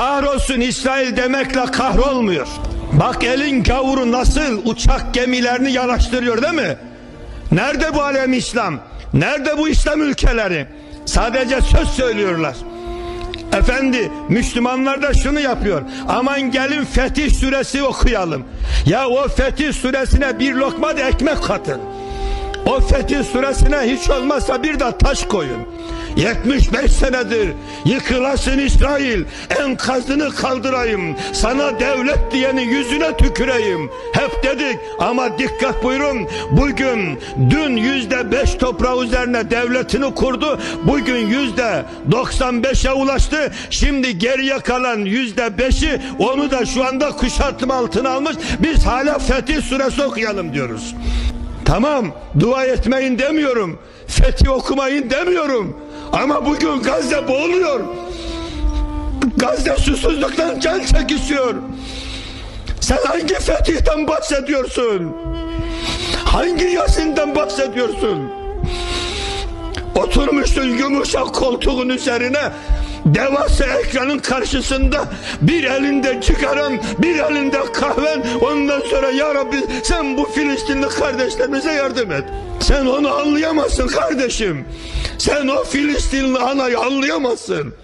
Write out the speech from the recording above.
kahrolsun İsrail demekle kahrolmuyor. Bak elin gavuru nasıl uçak gemilerini yanaştırıyor değil mi? Nerede bu alem İslam? Nerede bu İslam ülkeleri? Sadece söz söylüyorlar. Efendi Müslümanlar da şunu yapıyor. Aman gelin Fetih suresi okuyalım. Ya o Fetih suresine bir lokma da ekmek katın. O Fetih suresine hiç olmazsa bir de taş koyun. 75 senedir yıkılasın İsrail enkazını kaldırayım sana devlet diyeni yüzüne tüküreyim. Hep dedik ama dikkat buyurun bugün dün yüzde beş toprağı üzerine devletini kurdu bugün yüzde 95'e ulaştı şimdi geriye kalan yüzde beşi onu da şu anda kuşatma altına almış. Biz hala Fetih suresi okuyalım diyoruz Tamam dua etmeyin demiyorum. Fethi okumayın demiyorum. Ama bugün Gazze boğuluyor. Gazze susuzluktan can çekişiyor. Sen hangi fetihten bahsediyorsun? Hangi Yasin'den bahsediyorsun? Oturmuşsun yumuşak koltuğun üzerine devasa ekranın karşısında bir elinde çıkaran bir elinde kahven ondan ya Rabbi sen bu Filistinli kardeşlerimize yardım et. Sen onu anlayamazsın kardeşim. Sen o Filistinli anayı anlayamazsın.